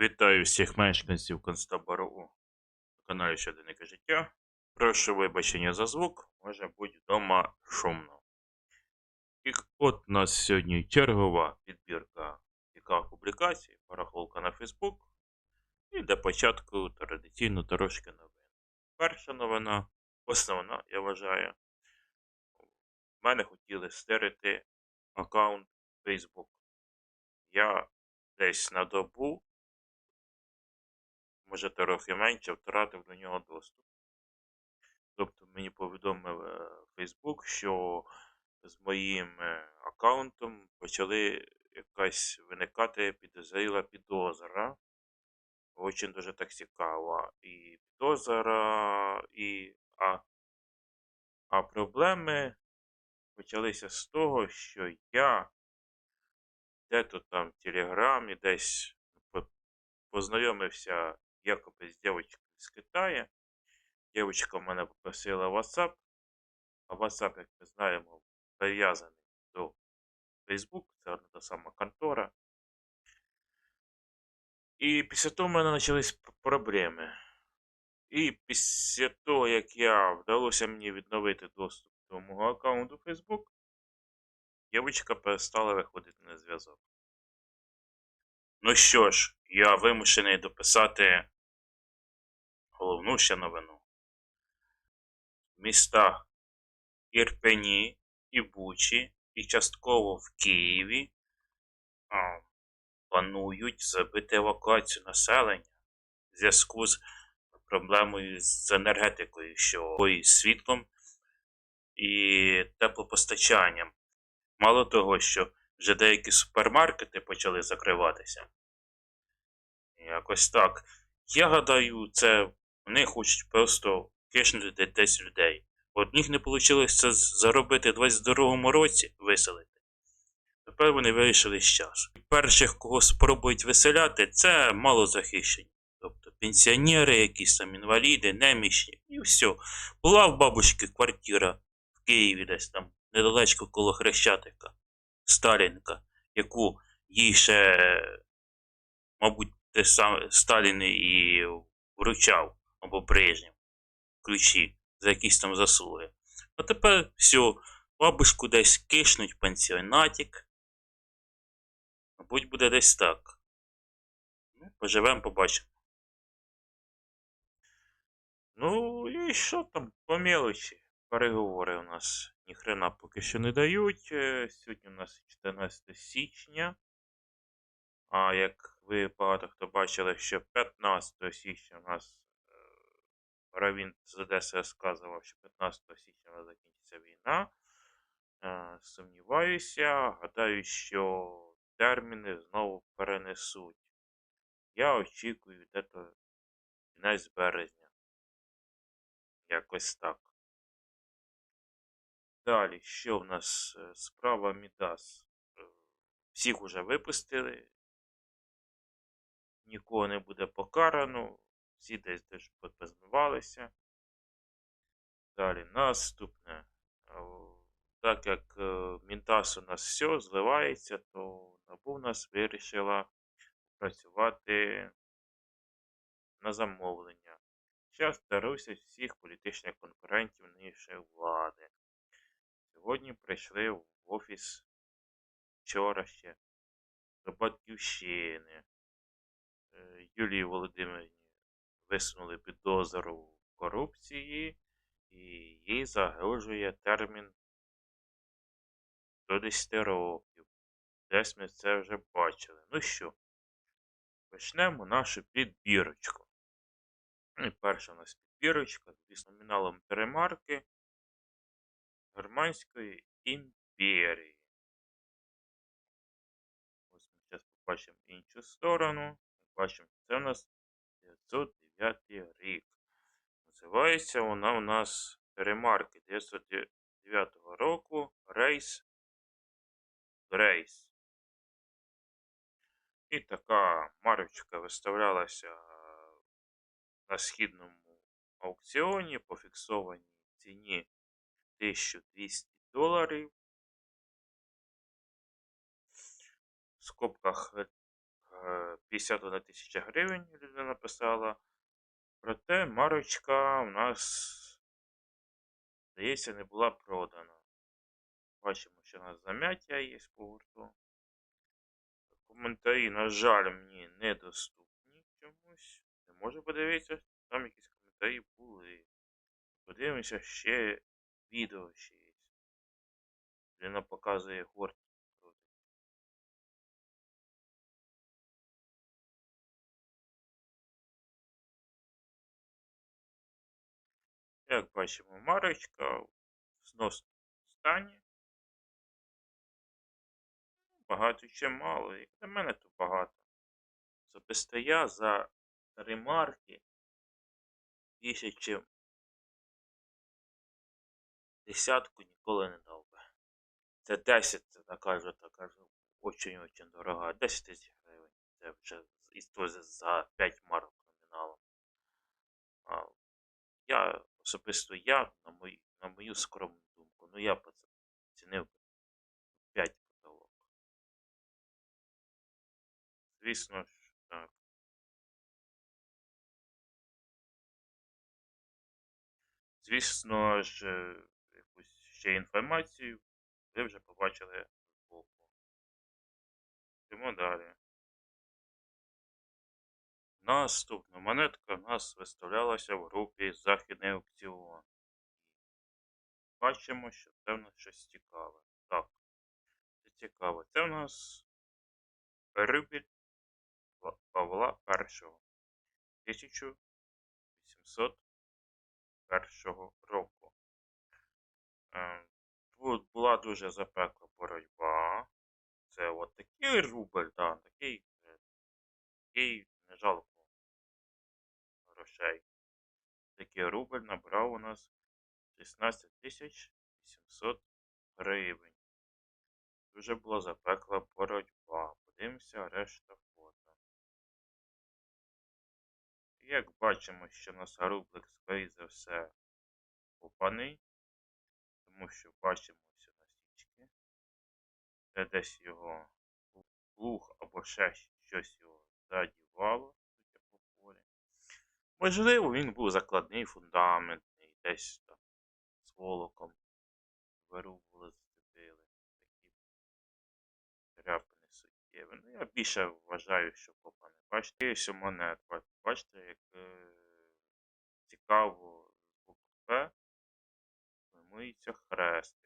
Вітаю всіх мешканців концтабору на каналі Щоденники життя. Прошу вибачення за звук, може бути вдома шумно. І от у нас сьогодні чергова підбірка цікавих публікацій, порахунка на Facebook. І для початку традиційно трошки новин. Перша новина, основна, я вважаю. В мене хотіли стерити аккаунт Facebook. Я десь на добу може трохи менше, втратив до нього доступ. Тобто мені повідомив Facebook, що з моїм е, аккаунтом почали якась виникати підозріла підозра. Очень дуже так цікаво. І підозра, і. А, а проблеми почалися з того, що я де-то там в Телеграмі десь познайомився якоби з дівчинкою з Китаю. Дівчинка в мене попросила WhatsApp, а WhatsApp, як ми знаємо, прив'язаний до Facebook, це одна та сама контора. І після того в мене почались проблеми. І після того, як я вдалося мені відновити доступ до мого аккаунту Facebook, дівчинка перестала виходити на зв'язок. Ну що ж, я вимушений дописати головну ще новину. В містах Ірпені і Бучі, і частково в Києві а, планують зробити евакуацію населення в зв'язку з проблемою з енергетикою, що і з світлом і теплопостачанням. Мало того, що вже деякі супермаркети почали закриватися. Якось так. Я гадаю, це вони хочуть просто кишнути десь людей. Них не вийшло це заробити в 22-му році виселити. Тепер вони вирішили з часу. Перших, кого спробують виселяти, це малозахищені. Тобто пенсіонери, якісь там інваліди, немічні, і все. Була в бабушки квартира в Києві десь там, недалечко коло Хрещатика, Сталінка, яку їй ще, мабуть, те саме Сталін і вручав або Брежнєв ключі за якісь там заслуги. А тепер все, бабушку десь кишнуть в пансіонатик. Мабуть, буде десь так. Ну, поживемо, побачимо. Ну, і що там по мелочі? Переговори у нас ніхрена поки що не дають. Е, Сьогодні у нас 14 січня. А як ви багато хто бачили, що 15 січня у нас Равін з Одеси розказував, що 15 січня закінчиться війна. Е, Сумніваюся, гадаю, що терміни знову перенесуть. Я очікую дето кінець березня. Якось так. Далі, що в нас е, справа Мідас? Е, Всіх уже випустили. Нікого не буде покарано. Всі десь теж позбивалися. Далі наступне. Е, Так як е, Мінтас у нас все зливається, то НАБУ у нас вирішила працювати на замовлення. Зараз даруюся всіх політичних конкурентів нинішньої влади. Сьогодні прийшли в офіс вчора ще до Батьківщини. Е, Юлії Володимирівні висунули підозру в корупції і їй загрожує термін до 10 років. Десь ми це вже бачили. Ну що, почнемо нашу підбірочку. І перша у нас підбірочка з номіналом перемарки Германської імперії. Ось ми зараз побачимо іншу сторону. Бачимо, це у нас 909 рік. Називається вона у нас перемарки 909 року Рейс Грейс. І така марочка виставлялася на східному аукціоні по фіксованій ціні 1200 доларів. В скобках е, 51 тисяча гривень людина написала. Проте марочка у нас, здається, не була продана. Бачимо, що у нас зам'яття є по гурту. Коментарі, на жаль, мені недоступні чомусь. Не можу подивитися, там якісь коментарі були. Подивимося ще відео ще є. Людина показує гурт. Як бачимо, марочка в зносному стані. Багато ще мало. Як для мене то багато. Особисто я за ремарки чим десятку ніколи не дав би. Це 10, це така вже така ж очень-очень дорога. 10 тисяч гривень. Це вже і за 5 марок номіналом. Я особисто я, на мою, на мою скромну думку, ну я б це цінив би 5 потолок. Звісно ж, так. Звісно ж, якусь ще інформацію ви вже побачили збоку. Йдемо далі. Наступна монетка у нас виставлялася в групі Західний аукціон. Бачимо, що це в нас щось цікаве. Так, це цікаво. Це в нас рубіль Павла І. 1801 року. Е, Тут була дуже запекла боротьба. Це от такий рубль, да, такий, е, такий не жалко грошей. Такий рубль набрав у нас 16 тисяч 800 гривень. Дуже була запекла боротьба. Подивимося решта фото. Як бачимо, що у нас рублик, скоріше за все, купаний, тому що бачимо все насічки. Це десь його плуг або ще щось його задівало. Можливо, він був закладний, фундаментний, десь там з волоком вирубували, зацепили. Такі тряпини суттєві. Ну, я більше вважаю, що копане. Бачите, ось монет. ба- Бачите, як е, цікаво з букви П формується хрестик.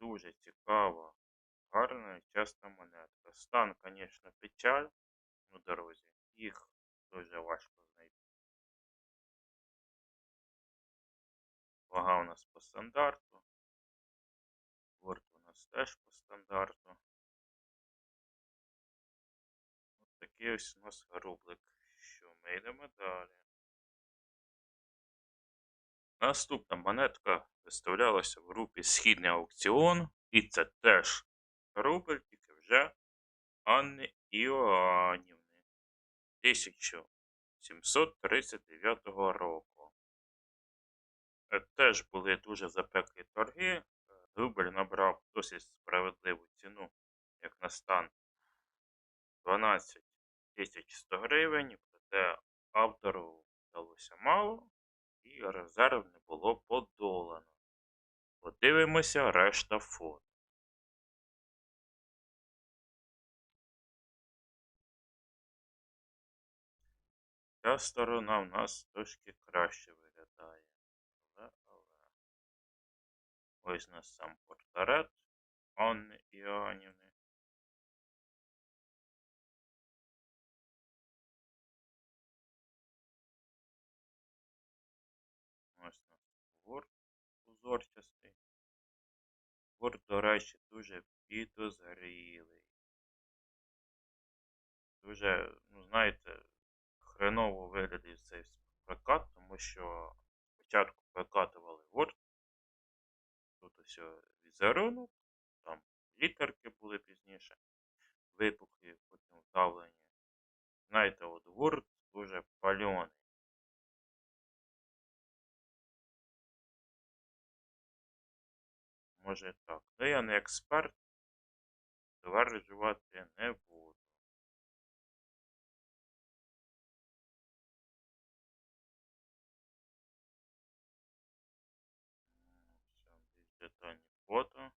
Дуже цікаво. Гарна і чесна монетка. Стан, звісно, печаль на дорозі. Їх дуже важко Вага у нас по стандарту. Борт у нас теж по стандарту. Ось такий ось у нас рублик. Що ми йдемо далі. Наступна монетка виставлялася в групі Східний аукціон. І це теж рубль, тільки вже Анни Іоанівни 1739 року. Е, Теж були дуже запеклі торги. Е, Рубль набрав досить справедливу ціну, як на стан 12 100 гривень, проте автору вдалося мало і резерв не було подолано. Подивимося решта фото. Ця сторона в нас трошки краще виглядає. Ось у нас сам портрет Анни Іоанівни. Ось у нас гурт узорчастий. Гурт, до речі, дуже підозрілий. Дуже, ну знаєте, хреново виглядає цей прокат, тому що спочатку прокатували Word, тут ось візерунок, там літерки були пізніше, випуклі, потім вставлені. Знаєте, от Word дуже пальоний. Може так. Ну я не експерт, стверджувати не буду. Фото.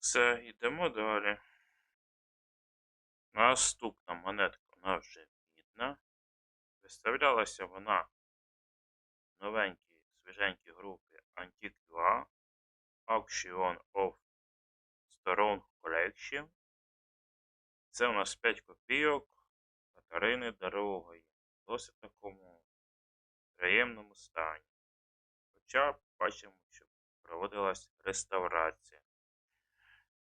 Все, йдемо далі. Наступна монетка вона вже мідна. Виставлялася вона в новенькій свіженькій групі Antique 2 Auction of Stone Collection. Це у нас 5 копійок Катерини Дорогої. Досить такому приємному стані. Хоча бачимо, що проводилась реставрація.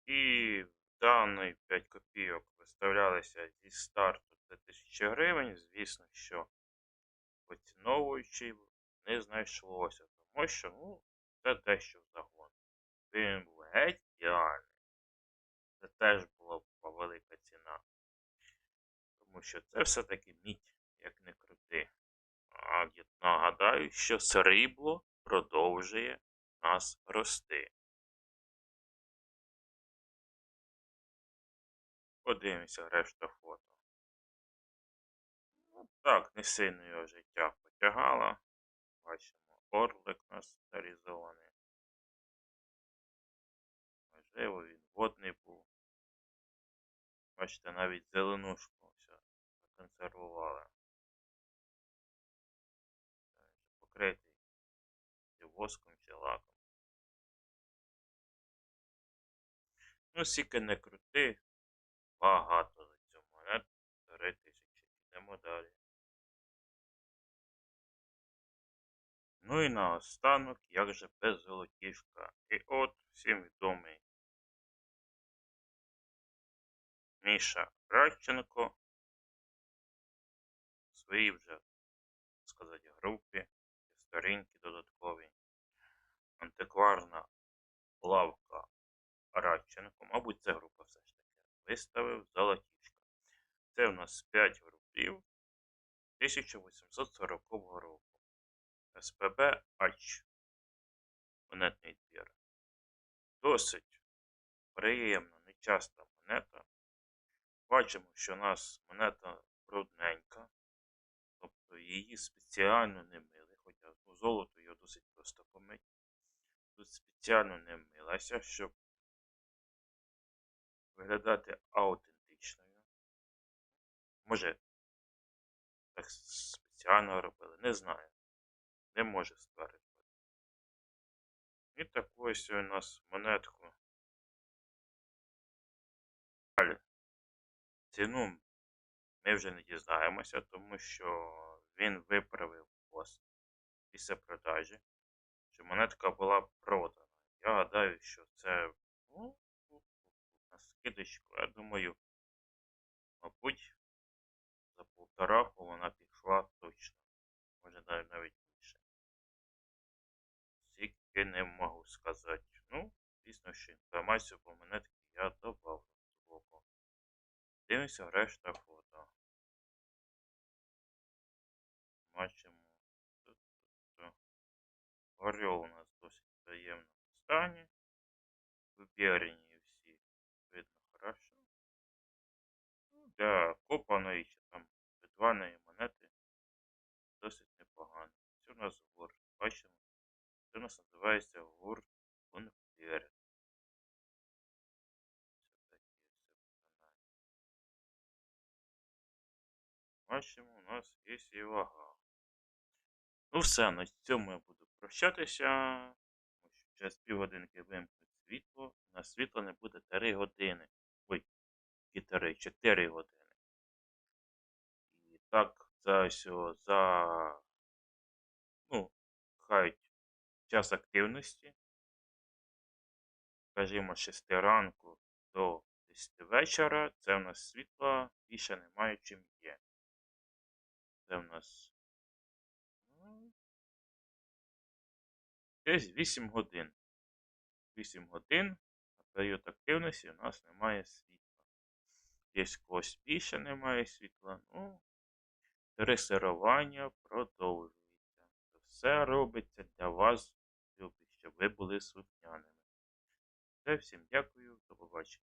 І даний 5 копійок виставлялися зі старту 1000 гривень. Звісно, що поціновуючи не знайшлося, тому що ну, це дещо загон. Він був геть ідеальний. Це теж була велика ціна. Тому що це все-таки мідь, як не крути. А я нагадаю, що срібло продовжує нас рости. Подивимося решта фото. Ну, так, не сильно його життя потягало. Бачимо, орлик у нас стилізований. Можливо, він водний був. Бачите, навіть зеленушку все законсервували. Покритий чи воском, чи лаком. Ну, скільки не крути, багато за цю монету. 3 тисячі. Йдемо далі. Ну і наостанок, як же без золотішка. І от всім відомий Міша Радченко в своїй вже, сказати, групі, сторінки додаткові. Антикварна лавка Радченко, мабуть, це група все ж таки, виставив золотішка. Це в нас 5 рублів 1840 року. СПБ Ач. Монетний двір. Досить приємна, нечаста монета. Бачимо, що у нас монета брудненька, тобто її спеціально не мили, золото його досить просто помить. Тут спеціально не милася, щоб виглядати аутентичною. Може, так спеціально робили, не знаю. Не може стверджувати. І таку ось у нас монетку. Далі. Ціну ми вже не дізнаємося, тому що він виправив продажі, що монетка була продана. Я гадаю, що це ну, на скидочку, я думаю, мабуть, за полтораху вона пішла точно. Може навіть більше. Скільки не можу сказати. Ну, звісно, що інформацію по монетки я добавлю свого. Дивимося решта фото. Бачимо. Орел у нас досить в приємному стані. Вибірені всі видно хорошо. Ну, для копаної чи там видваної монети досить непогано. Це у нас гурт. Бачимо. Це у нас називається гурт Конфлікт. Бачимо, у нас є і вага. Ну все, на цьому я буду прощатися. Через півгодинки вимкнуть світло. На світло не буде 3 години. Ой, які 3, 4 години. І так, все за. Ну, хай час активності. Скажімо, з 6 ранку до 10 вечора. Це в нас світла більше немає, чим є. Це в нас. Десь 8 годин. 8 годин на період активності у нас немає світла. Десь когось більше немає світла. Ну, дресирування продовжується. Все робиться для вас, щоб ви були слухняними. Все, всім дякую, до побачення.